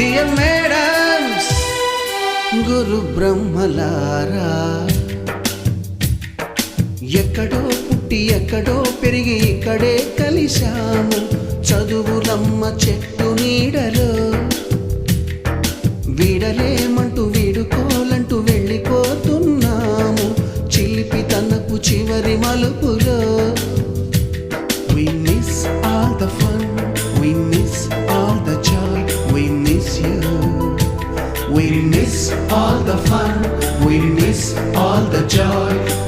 Dear madams గురు బ్రహ్మలారా ఎక్కడో పుట్టి ఎక్కడో పెరిగి ఇక్కడే కలిశాము. చదువులమ్మ చెట్టు నీడలో వీడలేమంటూ వీడుకోలంటూ వెళ్ళిపోతున్నాము. చిలిపి తనకు చివరి మలుపు all the fun, we miss all the joy.